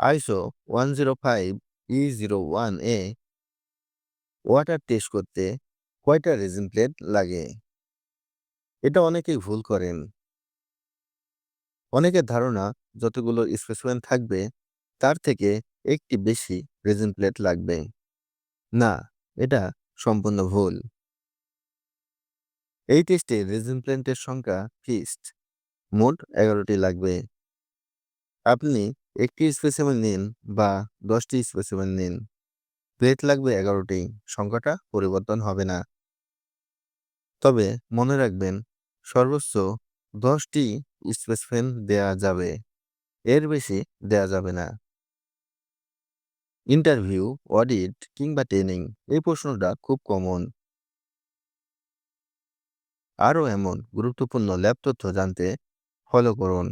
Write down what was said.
ISO one zero five E zero one A water test করতে কয়টা raisin plate লাগে? এটা অনেকেই ভুল করেন। অনেকের ধারণা যতগুলো স্পেসিমেন থাকবে, তার থেকে একটি বেশি রেজিন প্লেট লাগবে। না, এটা সম্পূর্ণ ভুল। এই টেস্টে রেজিন প্লেটের সংখ্যা ফিক্সড। মোট এগারোটি লাগবে। আপনি একটি স্পেসিমেন নিন বা দশটি স্পেসিমেন নিন। প্লেট লাগবে এগারোটি, সংখ্যাটা পরিবর্তন হবে না। তবে মনে রাখবেন, সর্বোচ্চ দশটি স্পেসিমেন দেয়া যাবে, এর বেশি দেয়া যাবে না। ইন্টারভিউ অডিট কিংবা ট্রেনিং এই প্রশ্নটা খুব কমন আরও এমন গুরুত্বপূর্ণ ল্যাব তথ্য জানতে ফলো করুন।